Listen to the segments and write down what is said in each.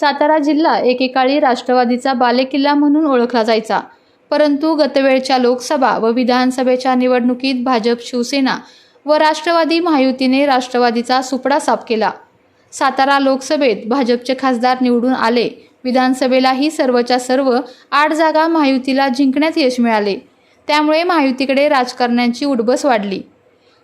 सातारा जिल्हा एकेकाळी राष्ट्रवादीचा बालेकिल्ला म्हणून ओळखला जायचा. परंतु गतवेळच्या लोकसभा व विधानसभेच्या निवडणुकीत भाजप शिवसेना व राष्ट्रवादी महायुतीने राष्ट्रवादीचा सुपडा साफ केला. सातारा लोकसभेत भाजपचे खासदार निवडून आले. विधानसभेलाही सर्वच्या सर्व आठ जागा महायुतीला जिंकण्यात यश मिळाले. त्यामुळे महायुतीकडे राजकारण्यांची उडबस वाढली.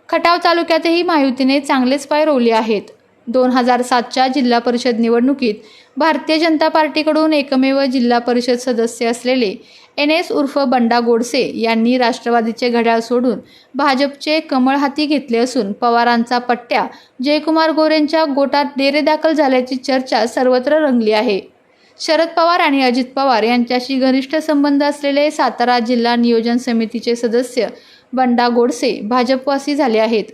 खटाव तालुक्यातही महायुतीने चांगलेच पाय रोवले आहेत. दोन हजार सातच्या जिल्हा परिषद निवडणुकीत भारतीय जनता पार्टीकडून एकमेव जिल्हा परिषद सदस्य असलेले एन एस उर्फ बंडा गोडसे यांनी राष्ट्रवादीचे घड्याळ सोडून भाजपचे कमळ हाती घेतले असून पवारांचा पट्ट्या जयकुमार गोरेंच्या गोटात डेरेदाखल झाल्याची चर्चा सर्वत्र रंगली आहे. शरद पवार आणि अजित पवार यांच्याशी घनिष्ठ संबंध असलेले सातारा जिल्हा नियोजन समितीचे सदस्य बंडा गोडसे भाजपवासी झाले आहेत.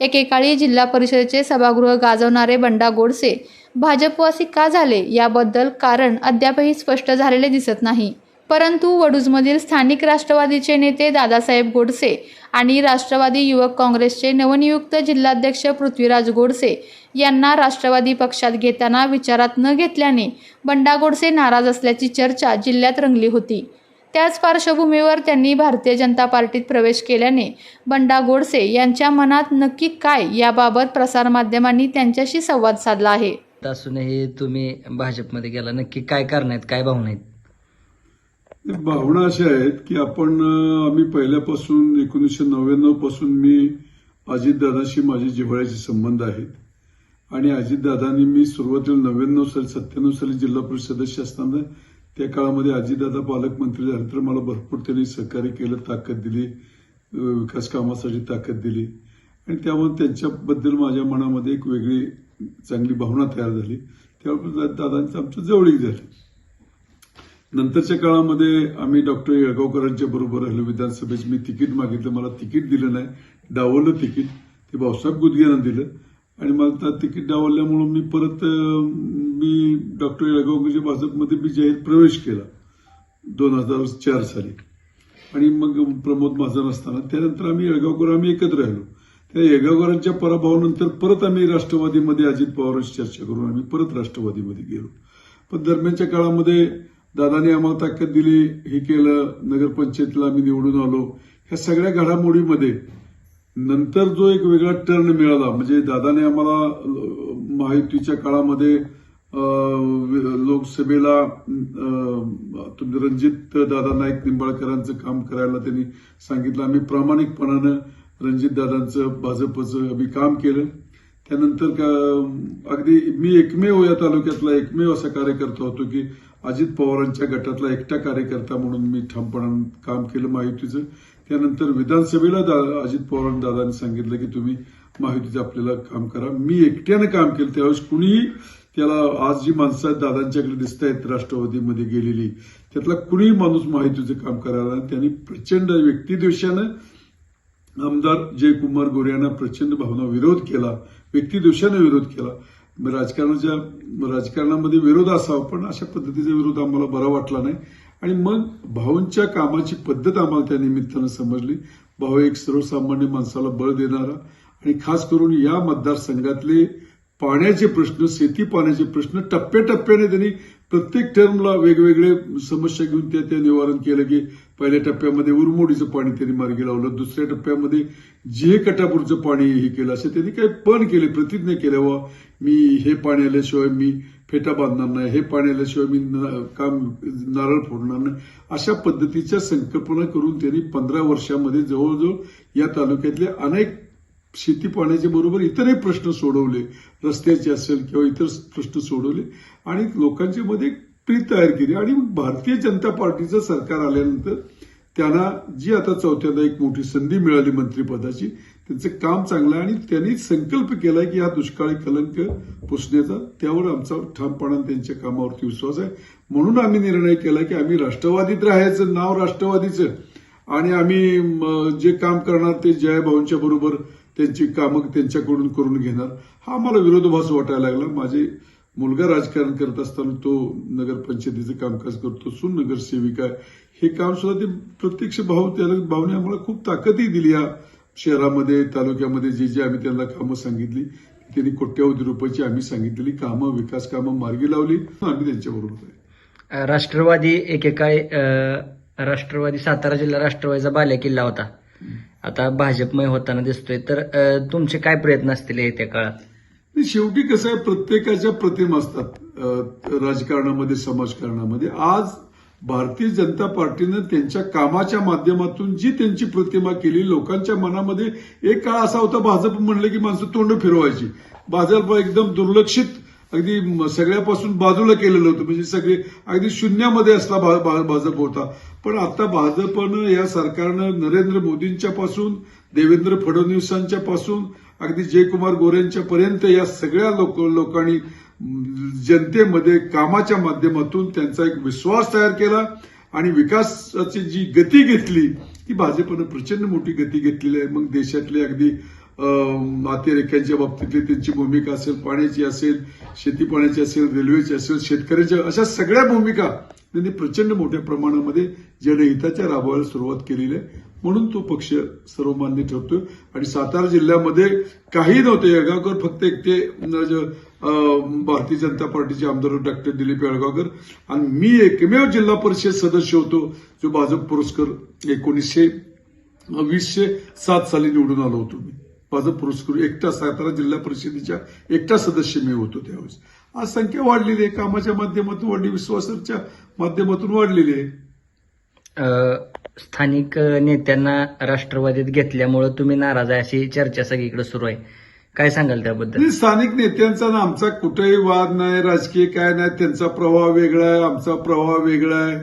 एकेकाळी जिल्हा परिषदेचे सभागृह गाजवणारे बंडा गोडसे भाजपवासी का झाले याबद्दल कारण अद्यापही स्पष्ट झालेले दिसत नाही. परंतु वडूजमधील स्थानिक राष्ट्रवादीचे नेते दादासाहेब गोडसे आणि राष्ट्रवादी युवक काँग्रेसचे नवनियुक्त जिल्हाध्यक्ष पृथ्वीराज गोडसे यांना राष्ट्रवादी पक्षात घेताना विचारात न घेतल्याने बंडा गोडसे नाराज असल्याची चर्चा जिल्ह्यात रंगली होती. त्याच पार्श्वभूमीवर त्यांनी भारतीय जनता पार्टीत प्रवेश केल्याने बंडा गोडसे यांच्या मनात नक्की काय याबाबत प्रसारमाध्यमांनी त्यांच्याशी संवाद साधला आहे. असूनही तुम्ही भाजपमध्ये गेला. नक्की काय कारण आहेत? काय भावना आहेत? भावना अशा आहेत की आपण आम्ही पहिल्यापासून एकोणीसशे नव्याण्णवपासून मी अजितदादाशी माझे जिव्हाळ्याचे संबंध आहेत. आणि अजितदादांनी मी सुरुवातीला नव्याण्णव साली सत्त्याण्णव साली जिल्हा परिषद सदस्य असताना त्या काळामध्ये अजितदादा पालकमंत्री झाल्यानंतर मला भरपूर त्यांनी सहकार्य केलं ताकद दिली विकास कामासाठी ताकद दिली. आणि त्यामुळे त्यांच्याबद्दल माझ्या मनामध्ये एक वेगळी चांगली भावना तयार झाली. त्यामुळे दादांचं आमचं जवळीक झाली. नंतरच्या काळामध्ये आम्ही डॉक्टर येळगावकरांच्या बरोबर आलो विधानसभेचं मी तिकीट मागितलं. मला तिकीट दिलं नाही. डावलं तिकीट. ते भाऊसाहेब गुदगेनं दिलं. आणि मला त्या तिकीट डावलल्यामुळं मी परत मी डॉक्टर एळगावकरच्या भाजपमध्ये मी जाहीर प्रवेश केला दोन हजार चार साली. आणि मग प्रमोद महाजन असताना त्यानंतर आम्ही येळगावकर आम्ही एकत्र राहिलो. त्या येळगावकरांच्या पराभवानंतर परत आम्ही राष्ट्रवादीमध्ये अजित पवारांशी चर्चा करून आम्ही परत राष्ट्रवादीमध्ये गेलो. पण दरम्यानच्या काळामध्ये दादाने आम्हाला ताकद दिली हे केलं नगरपंचायतीला आम्ही निवडून आलो. ह्या सगळ्या घडामोडीमध्ये नंतर जो एक वेगळा टर्न मिळाला म्हणजे दादाने आम्हाला महायुतीच्या काळामध्ये लोकसभेला रणजित दादा नाईक निंबाळकरांचं काम करायला त्यांनी सांगितलं. आम्ही प्रामाणिकपणानं रणजित दादांचं भाजपचं आम्ही काम केलं. त्यानंतर का अगदी मी एकमेव या तालुक्यातला एकमेव असा कार्यकर्ता होतो की अजित पवारांच्या गटातला एकटा कार्यकर्ता म्हणून मी ठामपणानं काम केलं महायुतीचं त्यानंतर विधानसभेला अजित पवार दादांनी सांगितलं की तुम्ही महायुतीचं आपल्याला काम करा. मी एकट्यानं काम केलं. त्यावेळेस कुणीही त्याला आज जी माणसं आहेत दादांच्याकडे दिसत आहेत राष्ट्रवादीमध्ये गेलेली त्यातला कुणीही माणूस महायुतीचं काम करायला नाही. त्यांनी प्रचंड व्यक्तिदोषानं आमदार जयकुमार गोरे यांना प्रचंड भावना विरोध केला. व्यक्तिदोषानं विरोध केला. राजकारणाच्या राजकारणामध्ये विरोध असावा पण अशा पद्धतीचा विरोध आम्हाला बरा वाटला नाही. आणि मग भाऊंच्या कामाची पद्धत आम्हाला त्या निमित्तानं समजली. भाऊ एक सर्वसामान्य माणसाला बळ देणारा आणि खास करून या मतदारसंघातले पाण्याचे प्रश्न शेती पाण्याचे प्रश्न टप्प्याटप्प्याने त्यांनी प्रत्येक टर्मला वेगवेगळे समस्या घेऊन त्या ते निवारण केलं की पहिल्या टप्प्यामध्ये उरमोडीचं पाणी त्यांनी मार्गी लावलं. दुसऱ्या टप्प्यामध्ये जे कटापूरचं पाणी हे केलं असं त्यांनी काही पण केले प्रतिज्ञा केल्या वा मी हे पाणी आल्याशिवाय मी फेटा बांधणार नाही हे पाणी आल्याशिवाय मी न- काम नारळ फोडणार नाही. अशा पद्धतीच्या संकल्पना करून त्यांनी पंधरा वर्षामध्ये जवळजवळ या तालुक्यातले अनेक शेती पाण्याच्या बरोबर इतरही प्रश्न सोडवले. रस्त्याचे असेल किंवा इतर प्रश्न सोडवले. आणि लोकांच्या मध्ये प्रीत तयार केली. आणि भारतीय जनता पार्टीचं सरकार आल्यानंतर त्यांना जी आता चौथ्यांदा एक मोठी संधी मिळाली मंत्रिपदाची त्यांचं काम चांगलं आणि त्यांनी संकल्प केलाय की हा दुष्काळी कलंक पुसण्याचा. त्यावर आमचा ठामपणाने त्यांच्या कामावरती विश्वास आहे. म्हणून आम्ही निर्णय केला की आम्ही राष्ट्रवादीत राहायचं नाव राष्ट्रवादीचं. आणि आम्ही जे काम करणार ते जयभाऊंच्या बरोबर त्यांची कामं त्यांच्याकडून करून घेणार. हा आम्हाला विरोधाभास वाटायला लागला. माझे मुलगा राजकारण करत असताना तो नगरपंचायतीचं कामकाज करतो सून नगरसेविका आहे. हे काम सुद्धा ते प्रत्यक्ष भाव त्याला भावने आम्हाला खूप ताकदही दिली. या शहरामध्ये तालुक्यामध्ये जे जे आम्ही त्यांना कामं सांगितली त्यांनी कोट्यावधी रुपयाची आम्ही सांगितलेली कामं विकास कामं मार्गी लावली. आम्ही त्यांच्याबरोबर आहे. राष्ट्रवादी एकेकाळी अ, राष्ट्रवादी सातारा जिल्हा राष्ट्रवादीचा बाल्या किल्ला होता. आता भाजपमय होताना दिसतोय. तर अ, तुमचे काय प्रयत्न असतील येत्या काळात? आणि शेवटी कसं आहे प्रत्येकाच्या प्रतिमा असतात. अं, राजकारणामध्ये समाजकारणामध्ये. आज भारतीय जनता पार्टीनं त्यांच्या कामाच्या माध्यमातून जी त्यांची प्रतिमा केली लोकांच्या मनामध्ये एक काळ असा होता भाजप म्हणलं की माणसं तोंड फिरवायची. भाजप एकदम दुर्लक्षित अगदी सगळ्यापासून बाजूला केलेलं होतं. म्हणजे सगळे अगदी शून्यामध्ये असला भा- भा- भाजप होता. पण आता भाजपनं या सरकारनं नरेंद्र मोदींच्या पासून देवेंद्र फडणवीसांच्या पासून अगदी जयकुमार गोऱ्यांच्या पर्यंत या सगळ्या लोक लोकांनी जनतेमध्ये कामाच्या माध्यमातून त्यांचा एक विश्वास तयार केला आणि विकासाची जी गती घेतली ती भाजपनं प्रचंड मोठी गती घेतलेली आहे. मग देशातले अगदी अं, अतिरेक्यांच्या बाबतीतली त्यांची भूमिका असेल पाण्याची असेल शेती पाण्याची असेल रेल्वेची असेल शेतकऱ्याच्या अशा सगळ्या भूमिका त्यांनी प्रचंड मोठ्या प्रमाणामध्ये जनहिताच्या राबवायला सुरुवात केलेली आहे. म्हणून तो पक्ष सर्वमान्य ठरतोय. आणि सातारा जिल्ह्यामध्ये काही नव्हते. यगावकर फक्त एक ते भारतीय जनता पार्टीचे आमदार डॉक्टर दिलीप येळगावकर. आणि मी एकमेव जिल्हा परिषद सदस्य होतो जो भाजप पुरस्कार एकोणीसशे वीसशे सात साली निवडून आलो होतो मी. भाजप पुरस्कार एकटा सातारा जिल्हा परिषदेच्या एकटा सदस्य मी होतो त्यावेळेस. आज संख्या वाढलेली आहे कामाच्या माध्यमातून वाढली विश्वासाच्या माध्यमातून वाढलेली आहे. स्थानिक नेत्यांना राष्ट्रवादीत घेतल्यामुळं तुम्ही नाराज आहे अशी चर्चा सगळीकडे सुरू आहे. काय सांगाल त्याबद्दल? स्थानिक नेत्यांचा ना आमचा कुठेही वाद नाही राजकीय काय नाही त्यांचा प्रवाह वेगळा आहे आमचा प्रवाह वेगळा आहे.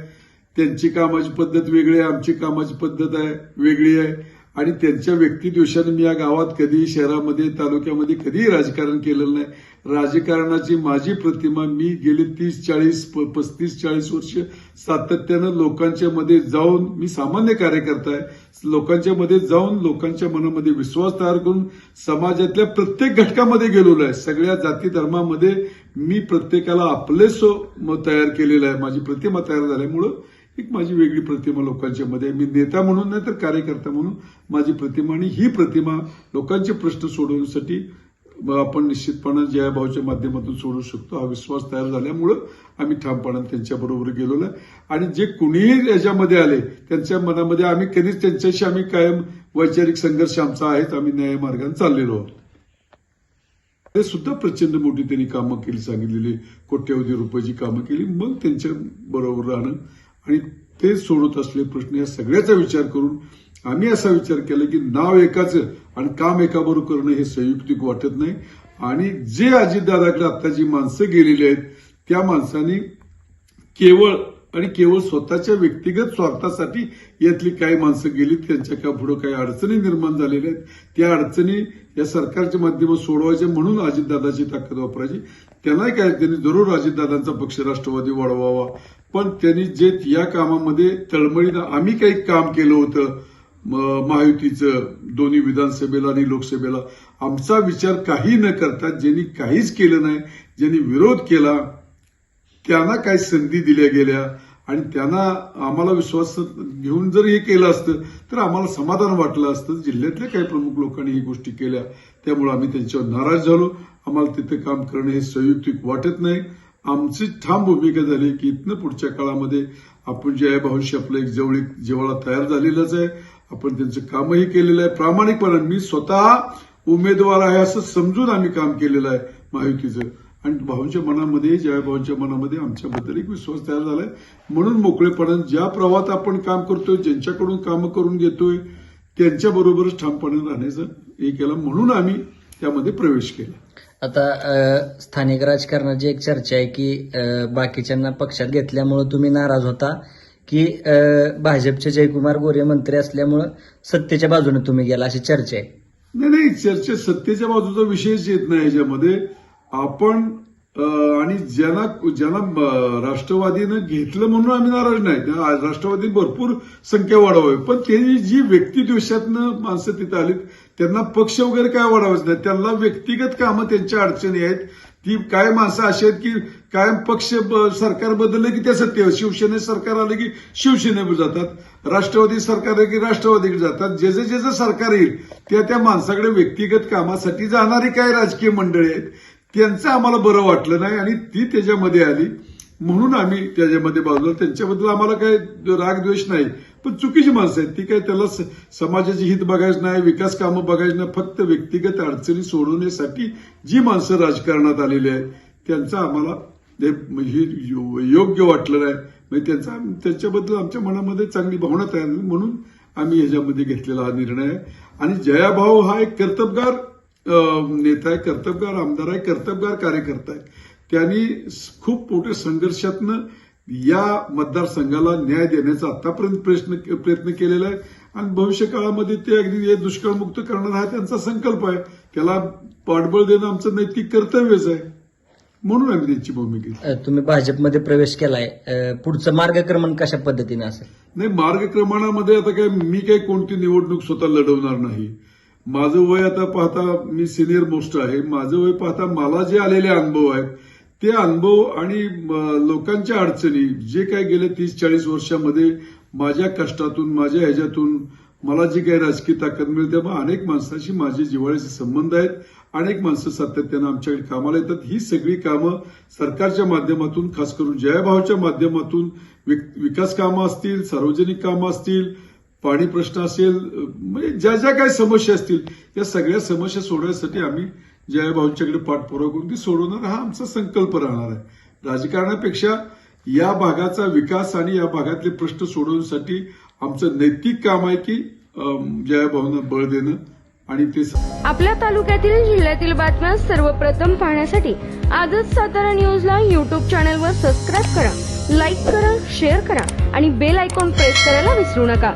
त्यांची कामाची पद्धत वेगळी आहे आमची कामाची पद्धत आहे वेगळी आहे. आणि त्यांच्या व्यक्तिदोषाने मी या गावात कधी शहरामध्ये तालुक्यामध्ये कधीही राजकारण केलेलं नाही. राजकारणाची माझी प्रतिमा मी गेले तीस चाळीस पस्तीस चाळीस वर्ष सातत्यानं लोकांच्या मध्ये जाऊन मी सामान्य कार्यकर्ता आहे. लोकांच्या मध्ये जाऊन लोकांच्या मनामध्ये विश्वास तयार करून समाजातल्या प्रत्येक घटकामध्ये गेलेलो आहे. सगळ्या जाती धर्मामध्ये मी प्रत्येकाला आपलेसो मत तयार केलेलं आहे. माझी प्रतिमा तयार झाल्यामुळं एक माझी वेगळी प्रतिमा लोकांच्या मध्ये. मी नेता म्हणून नाही तर कार्यकर्ता म्हणून माझी प्रतिमा आणि ही प्रतिमा लोकांचे प्रश्न सोडवण्यासाठी आपण निश्चितपणे जयाभाऊच्या माध्यमातून सोडू शकतो. हा विश्वास तयार झाल्यामुळं आम्ही ठामपणाने त्यांच्याबरोबर गेलेलो आहे. आणि जे कुणीही याच्यामध्ये आले त्यांच्या मनामध्ये आम्ही कधीच त्यांच्याशी आम्ही कायम वैचारिक संघर्ष आमचा आहेच आम्ही न्याय मार्गाने चाललेलो आहोत. ते सुद्धा प्रचंड मोठी त्यांनी कामं केली सांगितलेली. कोट्यवधी रुपयाची कामं केली. मग त्यांच्या बरोबर राहणं आणि ते सोडत असले प्रश्न या सगळ्याचा विचार करून आम्ही असा विचार केला की नाव एकाचं आणि काम एकाबरोबर करणं हे संयुक्तिक वाटत नाही. आणि जे अजितदादाकडे आता जी माणसं गेलेली आहेत त्या माणसांनी केवळ आणि केवळ स्वतःच्या व्यक्तिगत स्वार्थासाठी यातली काही माणसं गेली त्यांच्या का पुढे काही अडचणी निर्माण झालेल्या आहेत? त्या अडचणी या सरकारच्या माध्यमात सोडवायच्या म्हणून अजितदादाची ताकद वापरायची. त्यांनाही काय त्यांनी जरूर अजितदादांचा पक्ष राष्ट्रवादी वाढवावा. पण त्यांनी जे या कामामध्ये तळमळीनं आम्ही काही काम केलं होतं महायुतीचं दोन्ही विधानसभेला आणि लोकसभेला आमचा विचार काही न करता ज्यांनी काहीच केलं नाही ज्यांनी विरोध केला त्यांना काय संधी दिल्या गेल्या आणि त्यांना आम्हाला विश्वास घेऊन जर हे केलं असतं तर आम्हाला समाधान वाटलं असतं. जिल्ह्यातल्या काही प्रमुख लोकांनी ही गोष्टी केल्या त्यामुळे आम्ही त्यांच्यावर नाराज झालो. आम्हाला तिथं काम करणं हे संयुक्तिक वाटत नाही. आमची ठाम भूमिका झाली की इथनं पुढच्या काळामध्ये आपण जे आहे भाऊशी आपलं एक जवळीक जेवळा तयार झालेलाच आहे. आपण त्यांचं कामही केलेलं आहे प्रामाणिकपणे. मी स्वतः उमेदवार आहे असं समजून आम्ही काम केलेलं आहे. महायुतीचं आणि भाऊंच्या मनामध्ये जया भाऊंच्या मनामध्ये आमच्याबद्दल एक विश्वास तयार झालाय म्हणून मोकळेपणाने ज्या प्रवाहात आपण काम करतोय ज्यांच्याकडून कामं करून घेतोय त्यांच्या बरोबरच ठामपणे राहण्याचं हे केलं. म्हणून आम्ही त्यामध्ये प्रवेश केला. आता स्थानिक राजकारणाची एक चर्चा आहे की बाकीच्यांना पक्षात घेतल्यामुळं तुम्ही नाराज होता की भाजपचे जयकुमार गोरे मंत्री असल्यामुळं सत्तेच्या बाजूने तुम्ही गेला अशी चर्चा आहे. नाही नाही चर्चा सत्तेच्या बाजूचा विषयच येत नाही याच्यामध्ये. आपण आणि ज्यांना ज्यांना राष्ट्रवादीनं घेतलं म्हणून आम्ही नाराज नाही. राष्ट्रवादी भरपूर संख्या वाढवावी. पण त्यांनी जी व्यक्तिद्वेषातनं माणसं तिथं आलीत त्यांना पक्ष वगैरे काय वाढवायचं नाही. त्यांना व्यक्तिगत कामं त्यांच्या अडचणी आहेत. ती काय माणसं अशी आहेत की कायम पक्ष सरकार बदललं की त्या सत्तेवर शिवसेने सरकार आलं की शिवसेनेवर जातात. राष्ट्रवादी सरकार आलं की राष्ट्रवादीकडे जातात. जे जे जे जे सरकार येईल त्या त्या माणसाकडे व्यक्तिगत कामासाठी जाणारी काय राजकीय मंडळी आहेत? त्यांचं आम्हाला बरं वाटलं नाही आणि ती त्याच्यामध्ये आली. म्हणून आम्ही त्याच्यामध्ये बाजूला त्यांच्याबद्दल आम्हाला काय रागद्वेष नाही. पण चुकीची माणसं आहेत. ती काय त्याला स- समाजाचे हित बघायचं नाही विकास कामं बघायचं नाही. फक्त व्यक्तिगत अडचणी सोडवण्यासाठी जी माणसं राजकारणात आलेली आहेत त्यांचं आम्हाला हे यो- योग्य वाटलं नाही. म्हणजे त्यांचा त्यांच्याबद्दल आमच्या मनामध्ये चांगली भावना तयार म्हणून आम्ही ह्याच्यामध्ये घेतलेला हा निर्णय आहे. आणि जयाभाऊ हा एक कर्तबगार नेता आहे कर्तबगार आमदार आहे कर्तबगार कार्यकर्ता आहे त्यांनी खूप मोठ्या संघर्षातनं या मतदारसंघाला न्याय देण्याचा आतापर्यंत प्रयत्न प्रयत्न केलेला आहे. आणि भविष्य काळामध्ये ते अगदी दुष्काळमुक्त करणं हा त्यांचा संकल्प आहे. त्याला पाठबळ देणं आमचं नैतिक कर्तव्यच आहे. म्हणून आम्ही त्यांची भूमिका तुम्ही भाजपमध्ये प्रवेश केलाय. पुढचं मार्गक्रमण कशा पद्धतीने असेल? नाही मार्गक्रमणामध्ये आता काय मी काही कोणती निवडणूक स्वतः लढवणार नाही. माझं वय आता पाहता मी सिनियर मोस्ट आहे. माझं वय पाहता मला जे आलेले अनुभव आहेत ते अनुभव आणि लोकांच्या अडचणी जे काय गेले तीस चाळीस वर्षामध्ये माझ्या कष्टातून माझ्या ह्याच्यातून मला जी काही राजकीय ताकद मिळते मग अनेक माणसाशी माझे जिव्हाळ्याचे संबंध आहेत. अनेक माणसं सातत्यानं आमच्याकडे कामाला येतात. ही सगळी कामं सरकारच्या माध्यमातून खास करून जयाभावच्या माध्यमातून विकास कामं असतील सार्वजनिक कामं असतील पाणी प्रश्न असेल म्हणजे ज्या ज्या काही समस्या असतील त्या सगळ्या समस्या सोडवण्यासाठी आम्ही जयाभाऊंच्याकडे पाठपुरावा करून ती सोडवणार. हा आमचा संकल्प राहणार आहे. राजकारणापेक्षा या भागाचा विकास आणि या भागातले प्रश्न सोडवण्यासाठी आमचं नैतिक काम आहे की जयाभाऊंना बळ देणं आणि ते आपल्या तालुक्यातील जिल्ह्यातील बातम्या सर्वप्रथम पाहण्यासाठी आजच सातारा न्यूजला युट्यूब चॅनलवर सबस्क्राईब करा लाईक करा शेअर करा आणि बेल आयकॉन प्रेस करायला विसरू नका.